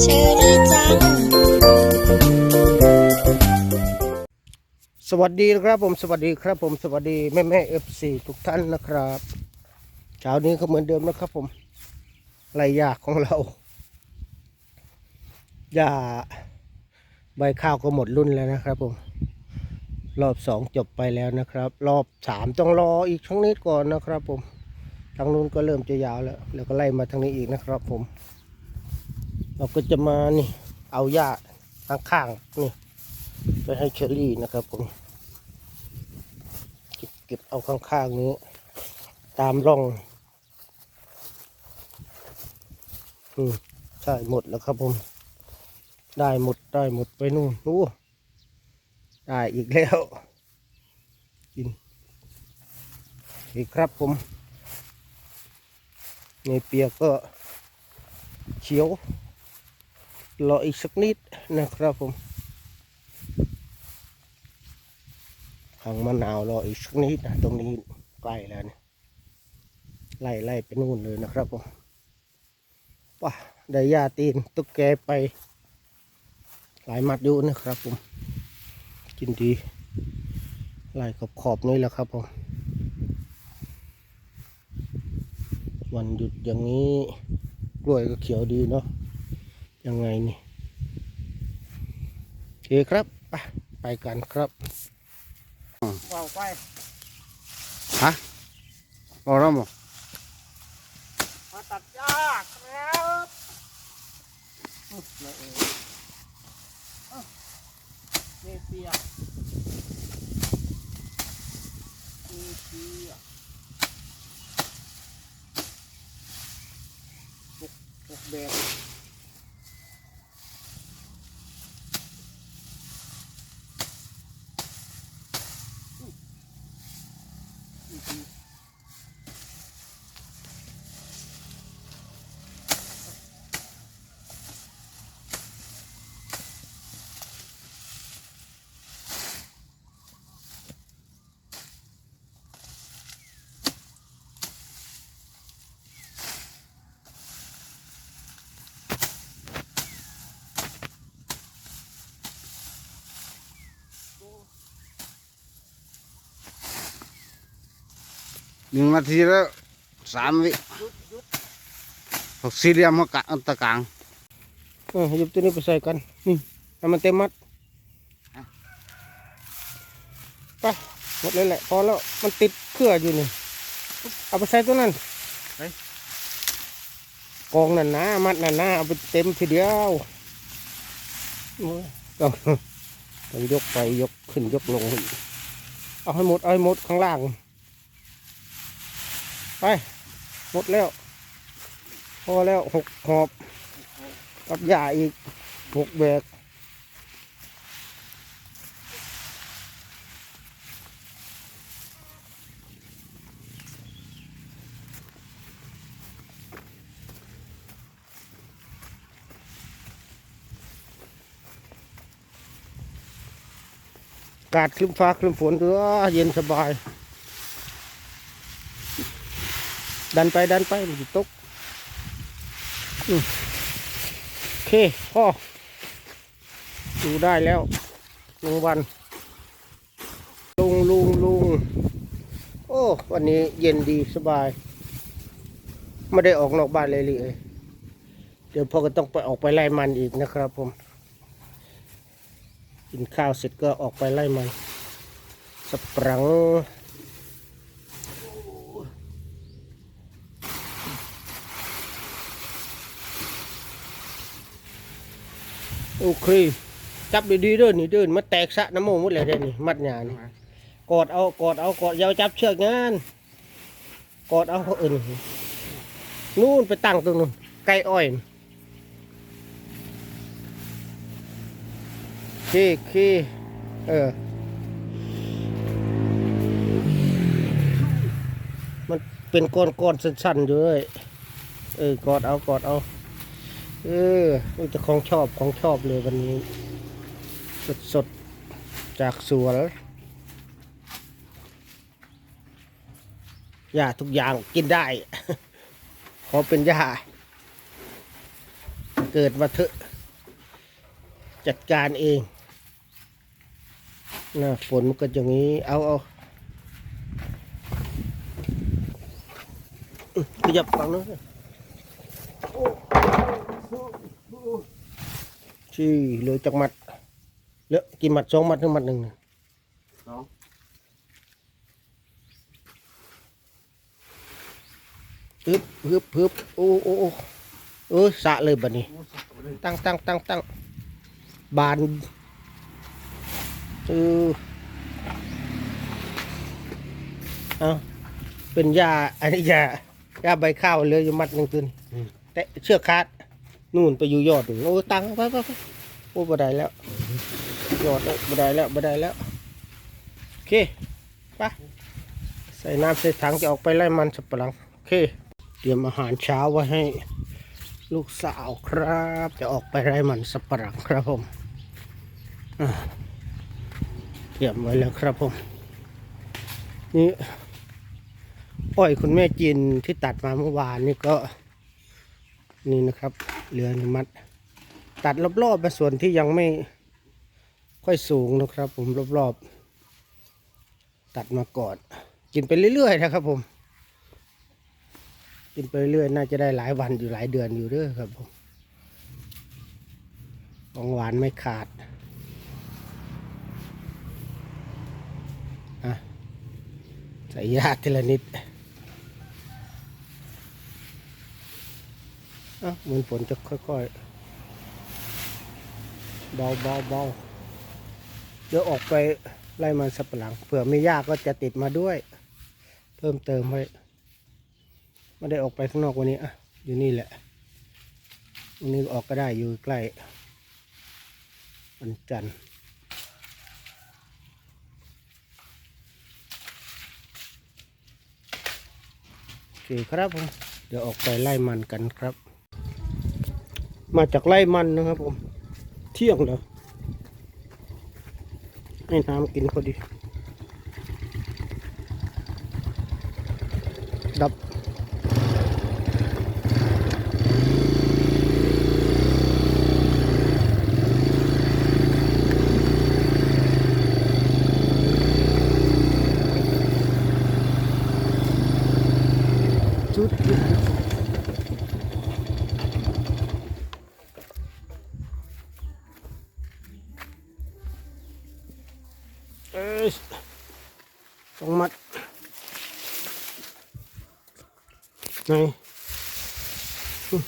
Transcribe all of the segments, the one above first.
เชอรี่จัง สวัสดีครับผมสวัสดีครับผมสวัสดีแม่แม่เอฟซีทุกท่านนะครับเช้านี้ก็เหมือนเดิมนะครับผมไรยากของเราหญ้าใบข้าวก็หมดรุ่นแล้วนะครับผม รอบสองจบไปแล้วนะครับ รอบสามต้องรออีกช่งนิดก่อนนะครับผม ทางนู้นก็เริ่มจะยาวแล้ว แล้วก็ไล่มาทางนี้อีกนะครับผม เราก็จะมานี่ เอาหญ้าข้างๆนี่ไปให้เชอรี่นะครับผม เก็บเก็บเอาข้างๆนี้ ตามร่อง อืมใช่หมดแล้วครับผม ได้หมดได้หมดไปนู่นโอ้ได้อีกแล้ว กินอีกครับผม ในเปียกก็เขียว รออีกสักนิดนะครับผมทางมะนาวรออีกสักนิดนะตรงนี้ใกล้แล้วเนี่ยไล่ไล่ไปนู่นเลยนะครับผมป่ะได้ยาตีนตุ๊กแกไป หลายมัดอยู่นะครับผมกินดีไล่ขอบขอบนี่แหละครับผม วันหยุดอย่างนี้กล้วยก็เขียวดีเนาะยังไงนี่โอเคครับไปไปกันครับ vào quay บอกแล้วมั้งมาตัดหญ้าครับเนเปียเนเปีย หนึ่งนาทีแล้วสามวิหกสี่เหลี่ยมมากะอันตะกลางเออหยิบตัวนี้ไปใส่กันนี่ให้มันเต็มมัดไปหมดเลยแหละพอแล้วมันติดเครืออยู่นี่เอาไปใส่ตัวนั้นกองนั่นนะมัดนั่นนะเอาไปเต็มทีเดียวโอ้ยต้องต้องยกไปยกขึ้นยกลงอีกเอาให้หมดเอาให้หมดข้างล่าง ไป หมดแล้ว พอแล้วหกหอบ กับยาอีกหกแบกกาศคลึ้มฟ้าคลึ้มฝนเออเย็นสบาย ดันไปดันไปมันจะตกโอเคพ่อดูได้แล้วลุงวันลุงลุงลุงโอ้วันนี้เย็นดีสบาย ไม่ได้ออกนอกบ้านเลยเลยเดี๋ยวพ่อก็ต้องไปออกไปไล่มันอีกนะครับผมกินข้าวเสร็จก็ออกไปไล่มันสปรัง โอเค จับดีๆเด้อนี่เดินมาแตกสะน้ำมูกหมดเลยเด้อนี่มัดหยานี่กอดเอากอดเอากอดยาวจับเชือกงานกอดเอาเขาอื่นนู่นไปตั้งตรงนู้นไก่อ้อยขี้ขี้เออ มันเป็นก้อนๆสั้นๆอยู่เลยเออกอดเอากอดเอา เออนี่จะของชอบของชอบเลยวันนี้ สดสดๆจากสวนอย่าทุกอย่างกินได้ ขอเป็นย่าเกิดมาเถอะ จัดการเองนะฝนมันก็อย่างนี้ เอาเอาขยับฝั่งนู้น ชี้เหลยจากหมัดเหลือกี่หมัดสองหมัดหรือหมัดหนึ่งน่ะสองฮึบฮึบฮึบโอ้โอ้โอ้เออสะเลยบัดนี้ ตั้งตั้งตั้งตั้งบานเออเอาเป็นยาอันนี้ยายาใบข้าวเหลยอยู่มัดหนึ่งตัวนี่แต่เชือกคาด นู่นไปอยู่ยอดนู่นโอ้ตังไปไปไปโอ้บ่ได้แล้วยอดแล้วบ่ได้แล้วบ่ได้แล้วโอเคไปใส่น้ำใส่ถังจะออกไปไล่มันสับปะหลังโอเค เตรียมอาหารเช้าไว้ให้ ลูกสาวครับ จะออกไปไร่มันสับปะหลังครับผมเตรียมไว้แล้วครับผม นี่อ้อยคุณแม่จินที่ตัดมาเมื่อวานนี่ก็ นี่นะครับเหลือหนึ่งมัด ตัดรอบๆไปส่วนที่ยังไม่ค่อยสูงนะครับ ผมรอบๆตัดมาก่อน กินไปเรื่อยๆนะครับ ผม กินไปเรื่อยน่าจะได้หลายวันอยู่หลายเดือนอยู่เด้อครับผมของหวานไม่ขาดอะใส่ยาทีละนิด เหมือนฝนจะค่อยๆ เบาเบาเบาเดี๋ยวออกไปไล่มันสับปะหลังเผื่อไม่ยากก็จะติดมาด้วย เพิ่มเติมไว้ไม่ได้ออกไปข้างนอกวันนี้อะอยู่นี่แหละวันนี้ออกก็ได้อยู่ใกล้วันจันทร์โอเคครับผมเดี๋ยวออกไปไล่มันกันครับ มาจากไร่มันนะครับผม เที่ยงแล้วให้น้ำกินพอดี ดับ จุดจุดเอ้ยต้องมัด ไหนอืม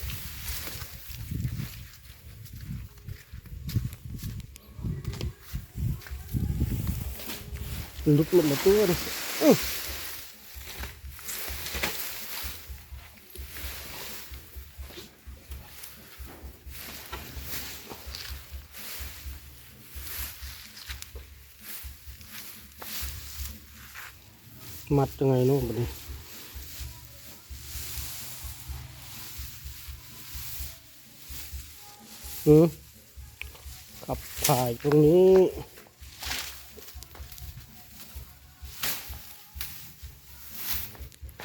ลุกลงมาตัวนึง อืมขับถ่ายตรงนี้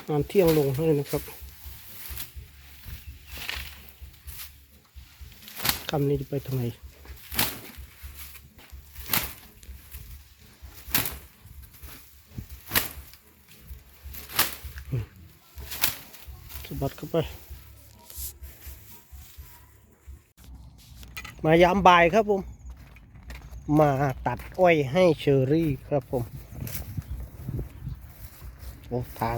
งานเที่ยงลงให้นะครับคำนี้จะไปทางไหนสะบัดเข้าไป มายามบ่ายครับผม มาตัดอ้อยให้เชอรี่ครับผมโอ้ทาง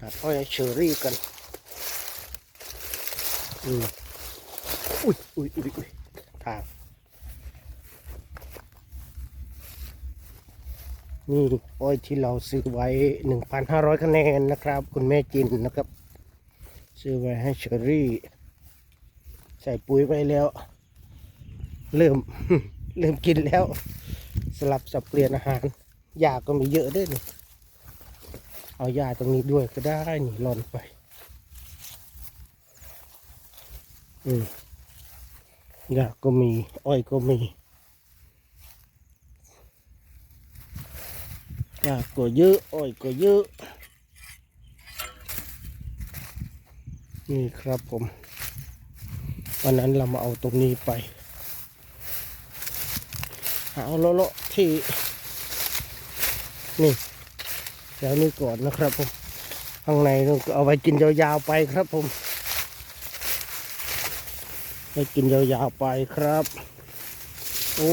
ตัดอ้อยให้เชอรี่กันอืมอุ้ยอุ้ยอุ้ยอุ้ยทาง นี่อ้อยที่เราซื้อไว้ 1,500 คะแนนนะครับ คุณแม่จินนะครับ ซื้อไว้ให้เชอรี่ ใส่ปุ๋ยไปแล้ว เริ่ม เริ่มกินแล้ว สลับสับเปลี่ยนอาหารหญ้าก็มีเยอะด้วยนี่เอาหญ้าตรงนี้ด้วยก็ได้นี่หล่อนไปอืมหญ้าก็มี อ้อยก็มี หญ้าก็เยอะอ้อยก็เยอะ นี่ครับผม วันนั้นเรามาเอาตรงนี้ไป เอาเลาะที่ นี่แถวนี้ก่อนนะครับผม ข้างในเราก็เอาไว้กินยาวๆไปครับผมไปกินยาวๆไปครับ โอ้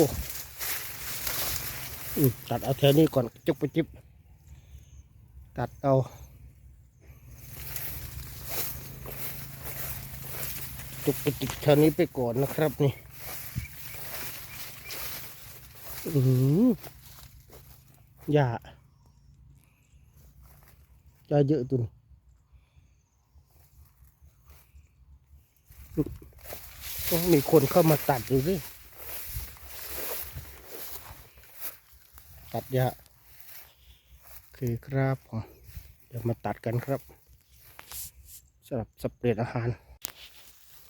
ตัดเอาแถวนี้ก่อนจุกไปจิบ ตัดเอาจุกไปจิบแถวนี้ไปก่อนนะครับนี่อือหญ้าหญ้าเยอะตุนมีคนเข้ามาตัดอยู่ดูสิ ตัดหญ้าโอครับผมเดี๋ยวมาตัดกันครับสำหรับสเปรดอาหาร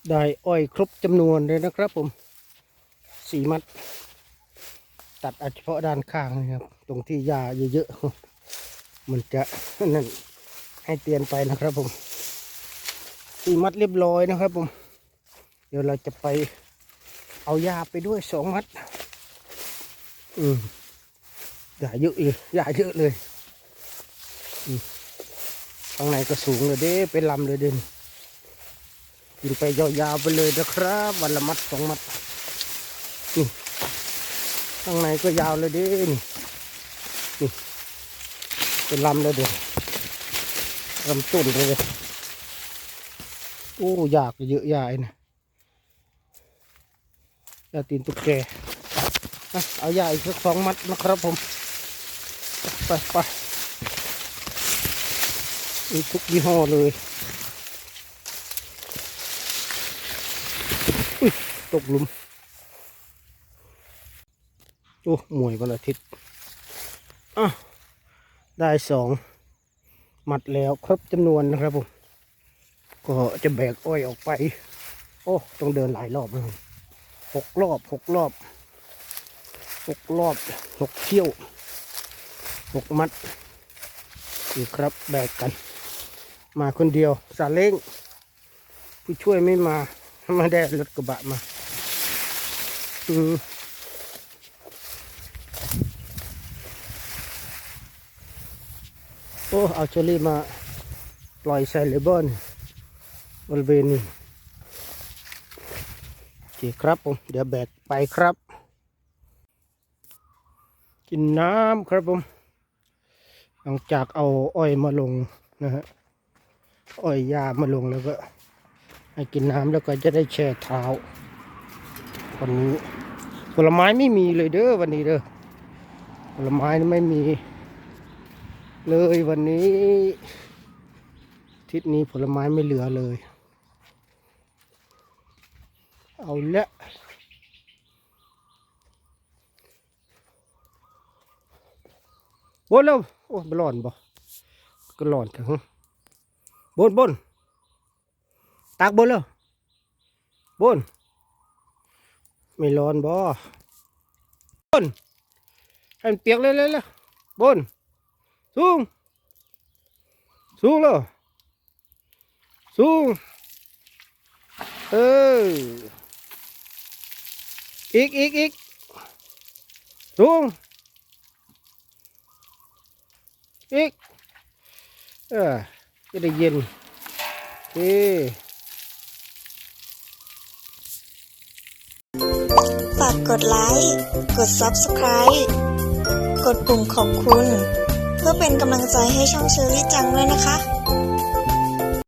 ได้อ้อยครบจำนวนเลยนะครับผมสี่มัด ตัดเฉพาะด้านข้างนะครับ ตรงที่หญ้าเยอะๆมันจะนั่นให้เตือนไปนะครับผมสี่มัดเรียบร้อยนะครับผม เดี๋ยวเราจะไปเอาหญ้าไปด้วยสองมัด อืม หญ้าเยอะอีกหญ้าเยอะเลยข้างในก็สูงเลยเด้เป็นลำเลยเด่นกินไปยาวๆไปเลยนะครับวันละมัดสองมัดนี่ข้างในก็ยาวเลยเด้นี่นี่เป็นลำเลยเด่นลำต้นเลยโอ้ยากเยอะใหญ่นะยาตีนตุ๊กแกเอายาอีกสักสองมัดนะครับผม ไปไปมีทุกยี่ห้อเลยอุ๊ยตกหลุม โอ้หมวยวันอาทิตย์อะได้สองหมัดแล้วครบจำนวนนะครับผม ก็จะแบกอ้อยออกไป โอ้ ต้องเดินหลายรอบเลยหกรอบหกรอบหกรอบหกเที่ยว หกมัดนี่ครับแบกกัน มาคนเดียวซาเล้งผู้ช่วยไม่มาไม่ได้รถกระบะมาอืมโอ้เอาเชอรี่มาปล่อยใส่เลบิลบริเวณนี้โอเคครับผม เดี๋ยวแบกไปครับ กินน้ำครับผม หลังจากเอาอ้อยมาลงนะฮะอ้อยยามาลงแล้วก็ให้กินน้ำแล้วก็จะได้แช่เท้าวันนี้ผลไม้ไม่มีเลยเด้อวันนี้เด้อผลไม้ไม่มี เลยวันนี้ทิศนี้ผลไม้ไม่เหลือเลย เอาละ บนแล้วโอ้บร้อนบ่ก็ร้อนทั้งบนบนตักบนแล้วบนไม่ร้อนบ่บนให้มันเปียกเลยเลยเลยบนสูงสูงเลยสูงเอออีกอีกอีกสูง อีกเออจะได้เย็นเอฝากกดไลค์ กด Subscribe กดปุ่มขอบคุณ เพื่อเป็นกำลังใจให้ช่องเชอรี่จังด้วยนะคะ